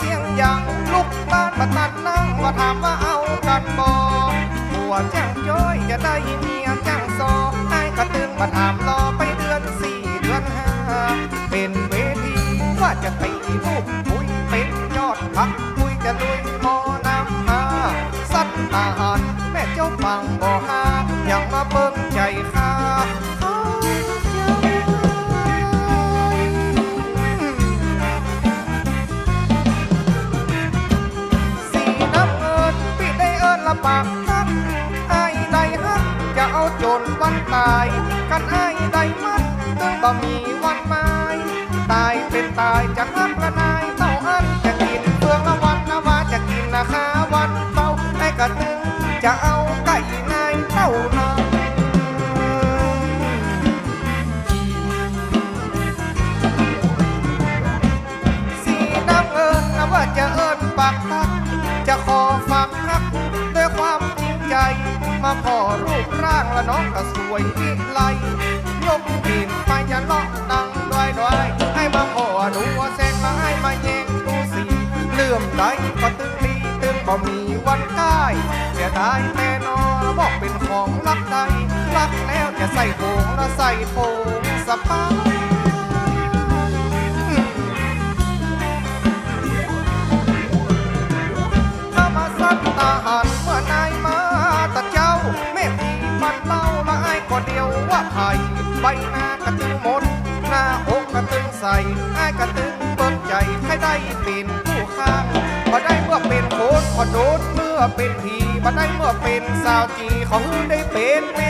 เสียงยังลุกบ้านมาตัดนั่งมาถามว่าเอากันบอกัวจ้งย้อยจะได้เมียจ้างซอให้กระตึงมาถามรอไปเดือนสี่เดือนห้าเป็นเวทีว่าจะตีลูกปุ้ยเป็นยอดพัก จะเอาโจรวันตาย กันไอ้ใดมันตึงบ่มีวันไม้ตายเป็นตายจะฮักละนายเต้าอันจะกินเฟืองละวันนะว่าจะกินนะคาวันเต้าไอ้กระตึงจะเอาไก่นายเต้านาสีน้ำเงินนะว่าจะเอิญปากทักจะขอ พอรูปร่างละน้องก็สวยวิไลยกปีนไปจะเลาะดังด้วยด้วยให้มาพอดูว่าแสงมาให้มาแยงดูสีเลื่อมใดก็ตึงลีตึงบ่มีวันใกล้เสียดายแต่นอบอกเป็นของรักใดรักแล้วจะใส่โถงและใส่โถงสปาย ใบหน้ากระตึงหมด หน้าอกกระตึงใส่ไอ้กระตึงเบิกใจให้ได้เป็นผู้ข้างบ่ได้เมื่อเป็นโคนขอโดดเมื่อเป็นผีบ่ได้เมื่อเป็นสาวจีขอฮือได้เป็นแม่